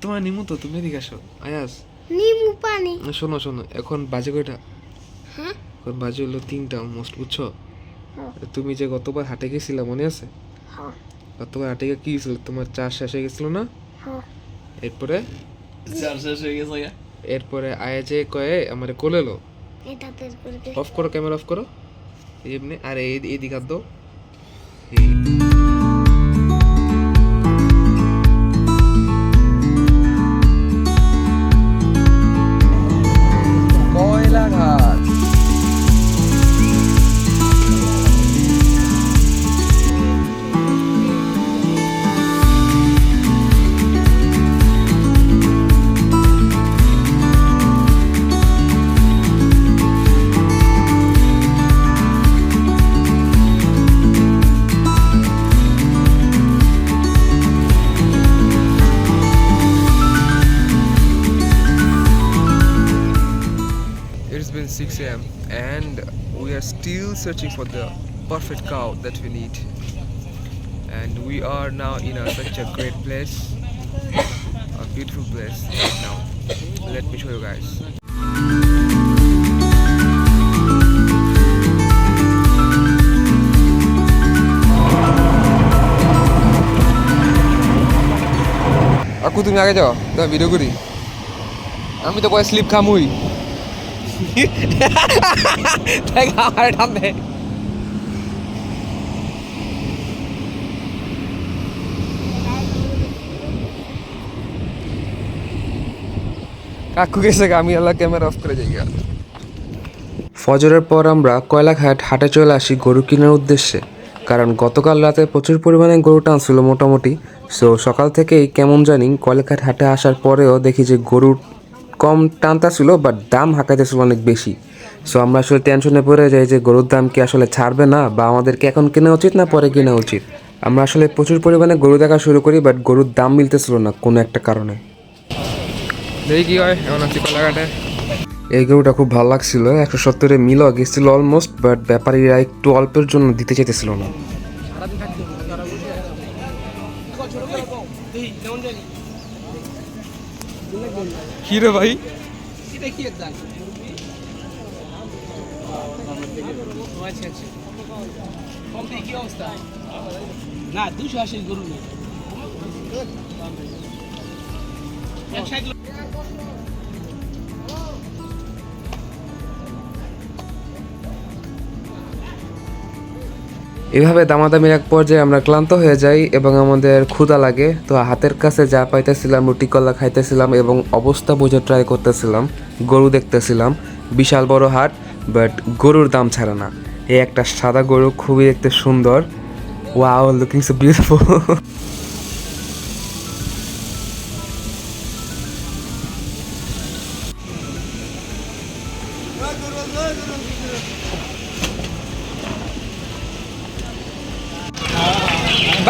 তোমার নিমু তো তুমি এদিকে আসো। আয়াস। নিমু পানি। শোনো শোনো এখন বাজে কয়টা? হ্যাঁ? এখন বাজে হলো তিনটা মোস্ট বুঝছ? হ্যাঁ। তুমি যে গতবার হাটে গেছিলা মনে আছে? হ্যাঁ। গতবার হাটে গিয়ে কি ছিল তোমার চাষ শেষ হয়ে গেছিল না? হ্যাঁ। এরপরে? চার শেষ হয়ে গেছে এরপরে আয়া যে কয়ে আমার কোলেলো এটা তেজ করবে অফ করো ক্যামেরা অফ করো। এই এমনি আর এই এই দিক দাও। Searching for the perfect cow that we need. And we are now in a, such a great place, a beautiful place right now. Let me show you guys. আকু তুমি আগে যাও তোমার ভিডিও করি আমি তো পরে স্লিপ খামুই গেছে আমি আল্লাহ ক্যামেরা অফ করে যাই ফজরের পর আমরা কয়লাঘাট হাটে চলে আসি গরু কেনার উদ্দেশ্যে, কারণ গতকাল রাতে প্রচুর পরিমাণে গরু টানছিল মোটামুটি। সো সকাল থেকেই কেমন জানি কয়লাঘাট হাটে আসার পরেও দেখি যে গরুর কম টানতা ছিল বাট দাম হাঁকাইতেছিল অনেক বেশি। সো আমরা আসলে টেনশনে পড়ে যাই যে গরুর দাম কি আসলে ছাড়বে না বা আমাদেরকে এখন কেনা উচিত না পরে কেনা উচিত? আমরা আসলে প্রচুর পরিমাণে গরু দেখা শুরু করি বাট গরুর দাম মিলতেছিল না কোনো একটা কারণে। দেখি কি হয় এমন আছি কলাঘাটে? এই গরুটা খুব ভালো লাগছিল একশো সত্তরে মিলও গেছিল অলমোস্ট বাট ব্যাপারীরা একটু অল্পের জন্য দিতে চাইতেছিল না। কি রে ভাই? না দুশো আশি গরু নেই এভাবে দামাদামি এক পর্যায়ে আমরা ক্লান্ত হয়ে যাই এবং আমাদের ক্ষুদা লাগে। তো হাতের কাছে যা পাইতেছিলাম, রুটি কলা খাইতেছিলাম এবং অবস্থা বুঝে ট্রাই করতেছিলাম, গরু দেখতেছিলাম। বিশাল বড় হাট বাট গরুর দাম ছাড়া না। এই একটা সাদা গরু খুবই দেখতে সুন্দর। ওয়া লুকিং সো বিউটিফুল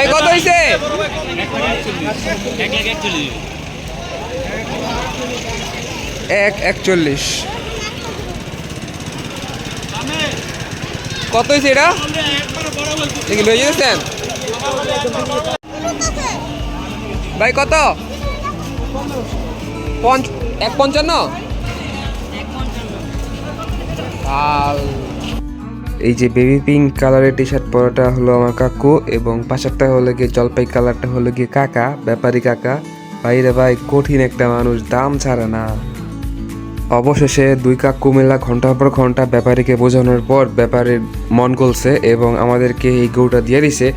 ভাই, কত হইছে? এক, একচল্লিশ। কত হয়েছে এটা? লয়ে যেতেছেন ভাই, কত? পঞ্চ এক পঞ্চান্ন? এই যে বেবি পিঙ্ক কালারের টি শার্ট পরাটা হলো আমার কাকু এবং পাশেরটা হলো গিয়ে জলপাই কালারটা হলো গিয়ে কাকা, ব্যাপারী কাকা। ভাইরে ভাই, কঠিন একটা মানুষ, দাম ছাড়ে না। অবশেষে দুই কাকু মেলা ঘণ্টার পর ঘণ্টা ব্যাপারীকে বোঝানোর পর ব্যাপারীর মন গলছে এবং আমাদেরকে এই গরুটা দিয়ে দিছে।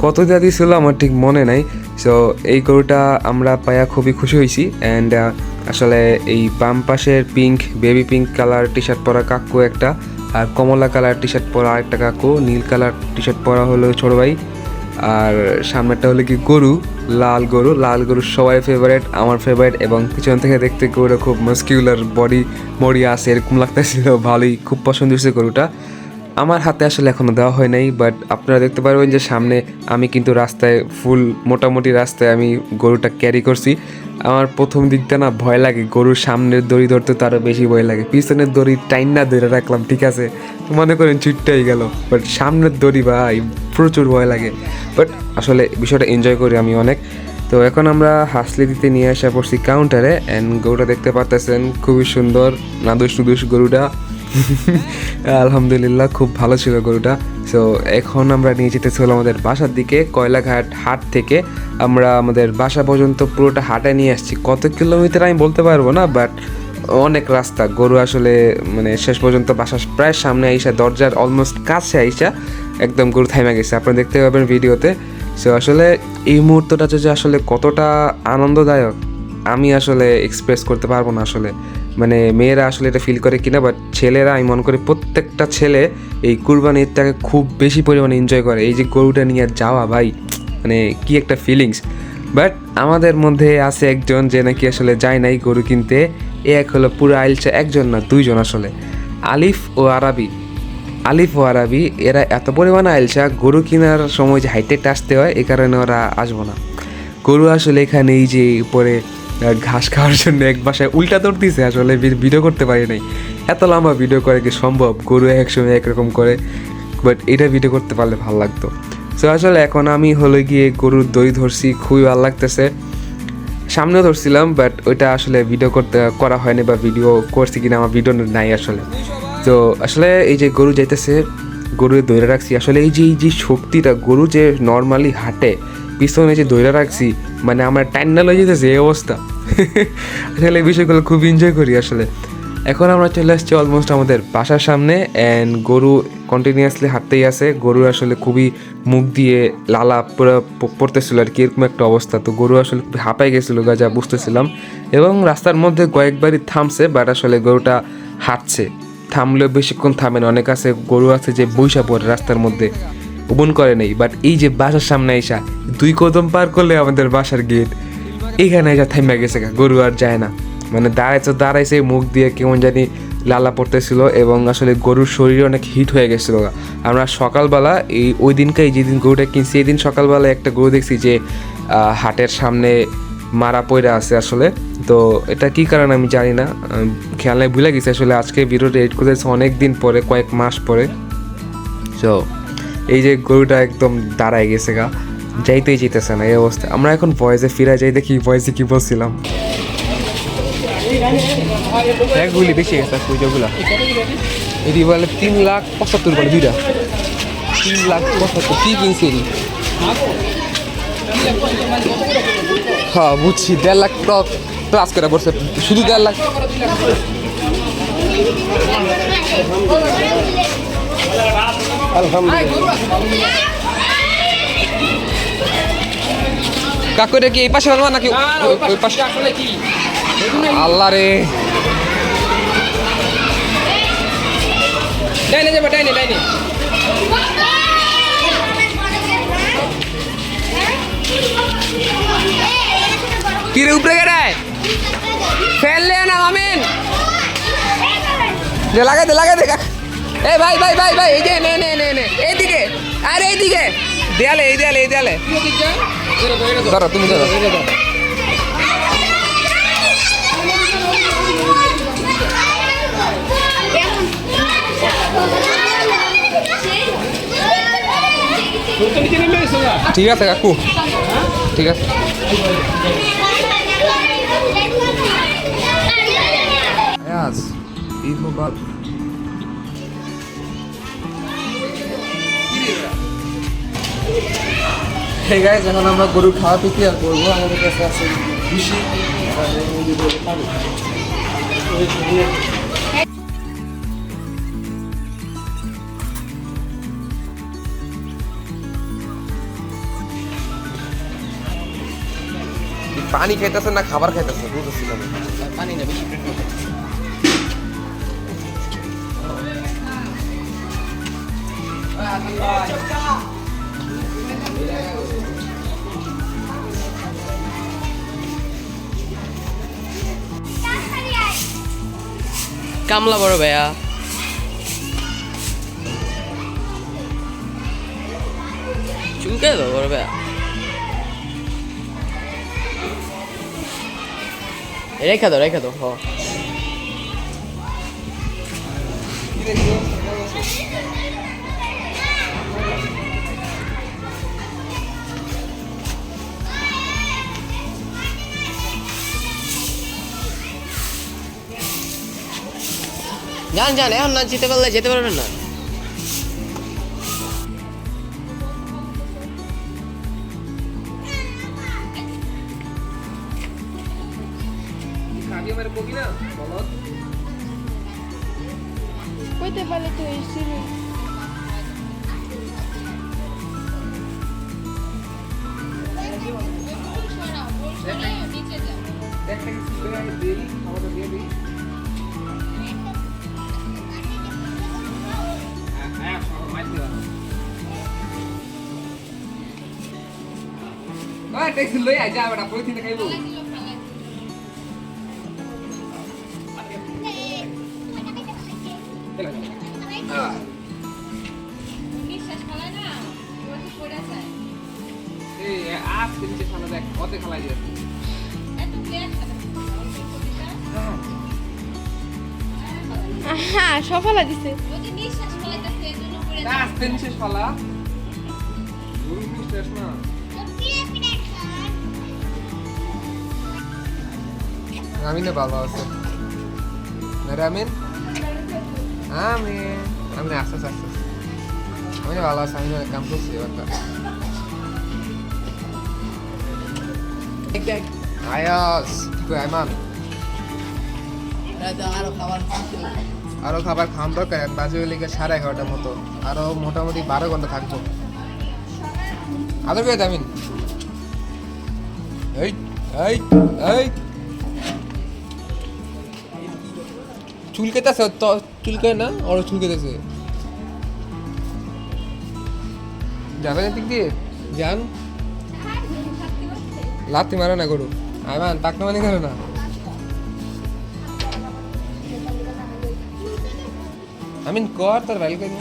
কত দেওয়া দিয়েছিল আমার ঠিক মনে নাই। সো এই গরুটা আমরা পায়া খুবই খুশি হয়েছি অ্যান্ড আসলে এই বাম পাশের pink baby pink colour T shirt পরা কাকু একটা আর কমলা কালার টি শার্ট পরা আরেকটা কাকু, নীল কালার টি শার্ট পরা হলো ছোট ভাই। আর সামনেরটা হলো কি গরু, লাল গরু। লাল গরু সবাই ফেভারেট আমার ফেভারেট এবং পিছন থেকে দেখতে গরুটা খুব মাস্কিউলার বডি মরি আছে, এরকম লাগতেছিল, ভালোই, খুব পছন্দ হয়েছে গরুটা। আমার হাতে আসলে এখনও দেওয়া হয় নাই বাট আপনারা দেখতে পারবেন যে সামনে আমি কিন্তু রাস্তায় ফুল মোটামুটি রাস্তায় আমি গরুটা ক্যারি করছি। আমার প্রথম দিকটা না ভয় লাগে, গরুর সামনের দড়ি ধরতে তো আরও বেশি ভয় লাগে। পিছনের দড়ি টাইন না ধরে রাখলাম, ঠিক আছে? মনে করেন চুটটাই গেল বাট সামনের দড়ি ভাই প্রচুর ভয় লাগে। বাট আসলে বিষয়টা এনজয় করি আমি অনেক। তো এখন আমরা হাসলি দিতে নিয়ে আসা পড়ছি কাউন্টারে অ্যান্ড গরুটা দেখতে পারতেছেন, খুবই সুন্দর নাদুস নুদুস গরুটা। আলহামদুলিল্লাহ, খুব ভালো ছিল গরুটা। সো এখন আমরা নিয়ে যেতেছি হলো আমাদের বাসার দিকে, কয়লাঘাট হাট থেকে। আমরা আমাদের বাসা পর্যন্ত পুরোটা হাটে নিয়ে আসছি। কত কিলোমিটার আমি বলতে পারব না বাট অনেক রাস্তা। গরু আসলে মানে শেষ পর্যন্ত বাসার প্রায় সামনে আইসা, দরজার অলমোস্ট কাছে আইসা, একদম গরু থাইমা গেছে। আপনারা দেখতে পাবেন ভিডিওতে। সো আসলে এই মুহূর্তটা যে আসলে কতটা আনন্দদায়ক আমি আসলে এক্সপ্রেস করতে পারব না আসলে। মানে মেয়েরা আসলে এটা ফিল করে কিনা বাট ছেলেরা আমি মনে করি প্রত্যেকটা ছেলে এই কুরবানি ঈদটাকে খুব বেশি পরিমাণে এনজয় করে। এই যে গরুটা নিয়ে যাওয়া ভাই মানে কি একটা ফিলিংস বাট আমাদের মধ্যে আছে একজন যে নাকি আসলে যায় নাই গরু কিনতে। এ এক হলো পুরো আইলসা একজন না, দুইজন আসলে। আলিফ ও আরাবি। আলিফ ও আরাবি, এরা এত পরিমাণে আইলসা গরু কেনার সময় যে হাইটেকটা আসতে হয় এই কারণে ওরা আসব না। গরু আসলে এখানে এই যে উপরে ঘাস খাওয়ার জন্য এক বাসায় উল্টা দৌড় দিছে, আসলে ভিডিও করতে পারি নাই। এত লম্বা ভিডিও করে কি সম্ভব? গরু একসময় একরকম করে বাট এটা ভিডিও করতে পারলে ভালো লাগতো। সো আসলে এখন আমি হলে গিয়ে গরুর দই ধরছি, খুবই ভালো লাগতেছে। সামনেও ধরছিলাম বাট ওইটা আসলে ভিডিও করতে, করা হয়নি বা ভিডিও করছি কিনা আমার ভিডিও নাই আসলে। তো আসলে এই যে গরু যাইতেছে গরু দইরা রাখছি, আসলে এই যে এই যে শক্তিটা, গরু যে নর্মালি হাঁটে পিছনে যে দইরা রাখছি মানে আমার টাইনাল হয়ে যেতেছে এই অবস্থা। আসলে এই বিষয়গুলো খুব এনজয় করি আসলে। এখন আমরা চলে আসছি অলমোস্ট আমাদের বাসার সামনে অ্যান্ড গরু কন্টিনিউয়াসলি হাঁটতেই আছে। গরু আসলে খুবই মুখ দিয়ে লালা পুরো পড়তেছিল আর কি, এরকম একটা অবস্থা। তো গরু আসলে খুবই হাঁপাই গেছিল গা, যা বুঝতেছিলাম। এবং রাস্তার মধ্যে কয়েকবারই থামছে বাট আসলে গরুটা হাঁটছে। থামলেও বেশিক্ষণ থামে না। অনেক আছে গরু আছে যে বৈশা পড়ে রাস্তার মধ্যে। ওপন করে নেই বাট এই যে বাসার সামনে এসা দুই কদম পার করলে আমাদের বাসার গেট এখানে যা থাইমা গেছে গরু আর যায় না। মানে দাঁড়াইছে দাঁড়াইছে, মুখ দিয়ে কেমন জানি লালা পড়তেছিল এবং আসলে গরুর শরীরে অনেক হিট হয়ে গেছিল। আমরা সকালবেলা এই ওই দিনকে যেদিন গরুটা কিনছি এই দিন সকালবেলা একটা গরু দেখছি যে হাটের সামনে মারা পইরা আছে আসলে। তো এটা কি কারণে আমি জানি না খেয়াল নাই, ভুলে গেছি। আসলে আজকে ভিডিওটা এডিট করেছে অনেক দিন পরে, কয়েক মাস পরে। তো এই যে গরুটা একদম দাঁড়ায় গেছে গা, যাইতেই যেতেছে না, এই অবস্থা। আমরা এখন ভয়েসে ফিরে যাই, দেখি ভয়েসে কি বলছিলাম। একগুলি বেশি গেছে পুজোগুলা এটি বলে তিন লাখ পঁচাত্তর বলে দুইটা। তিন লাখ পঁচাত্তর, কি কিনছি এটি? হ্যাঁ বুঝছি, দেড় লাখ প্লাস করে পড়ছে শুধু দেড় লাখ। কাকু এটা কি এই পাশে হলো নাকি ওই- পাশে আল্লাহ রে। ডাইনে যাবে ডাইনে ডাইনে। কি উপরে গেড়ায়? ফেললে না আমিন। দে লাগাই দে লাগাই দে এই ভাই ভাই ভাই ভাই এই যে নে নে নে নে এইদিকে আরে এইদিকে। দেয়ালে এই দেয়ালে এই দেয়ালে। ধরো তুমি ধরো। ঠিক আছে কাকু। ঠিক আছে। আয়াজ ঈদ মুবারক হে এখন আমরা গরু খাওয়া প্রক্রিয়া করব আমাদের কাছে আছে পানি খাইতেছে না খাবার খাইতেছে বুঝতেছি না। পানি না বেশি পেট কামলা বড় ভাইয়া। চুলকে দাও বড় ভাইয়া। রেখা দাও রেখা দাও হ যান যান এখন না যেতে পারলে যেতে পারবেন না কইতে পারলে তো এসেছিলি দিয়ে দিই ওই, ট্যাক্সি লই আয়, যা বেটা, পলিথিনে খাইবো। আহ, এই, আজকে নিচে খানা দেখ, অর্ধেক খালাই দিয়েছে। হ্যাঁ সফলা দিছে আস্তে নিচে শালা। গরু মিষ্টি না আমিন ভালো আছে। আমিন? আমিন। আমিন আস্তে আস্তে আস্তে। আমিন ভালো আছে আমি কাম করছি এবার আয়াস কি কই আইমান আরও খাবার খাওয়ান দরকার বাজে লেগে সাড়ে এগারোটার মতো। আরও মোটামুটি বারো ঘণ্টা থাকব। আদর করে আমিন। এই এই এই। চুলকেতেছে তো চুলকে না ওর চুলকেতেছে যাবেন দিক দিয়ে? যান লাত্তি মারো না গরু। আইমান টাকনা মানে করো না। আমিন কর তোর করি।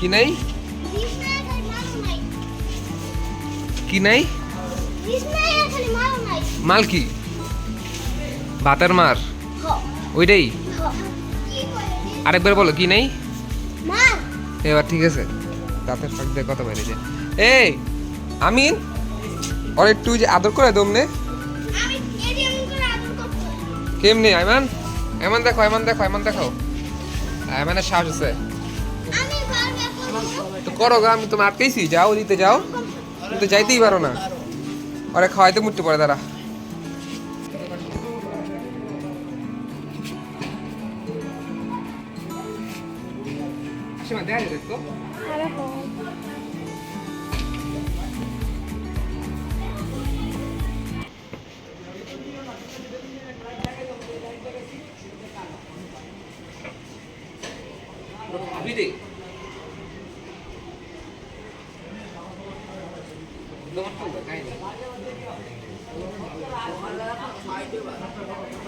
কি নাই? কি নাই? মাল কি ভাতের মার? ওইটাই? আরেকবার বলো, কি নাই? এবার ঠিক আছে। দাঁতের ফাঁক দিয়ে কথা বাইরে যায় এই, আমিন, ওর একটু যে আদর করে দমনে কেমনি আইমান এমন দেখো এমন দেখো এমন দেখো। আইমানের সাহস আছে। তো করো গা, আমি তোমার আটকেছি, যাও, দিতে যাও। তুমি তো যাইতেই পারো না। আরে খাওয়াইতে মুটতে পারে তারা দেখা। ก็ต้องเปิดใกล้เลย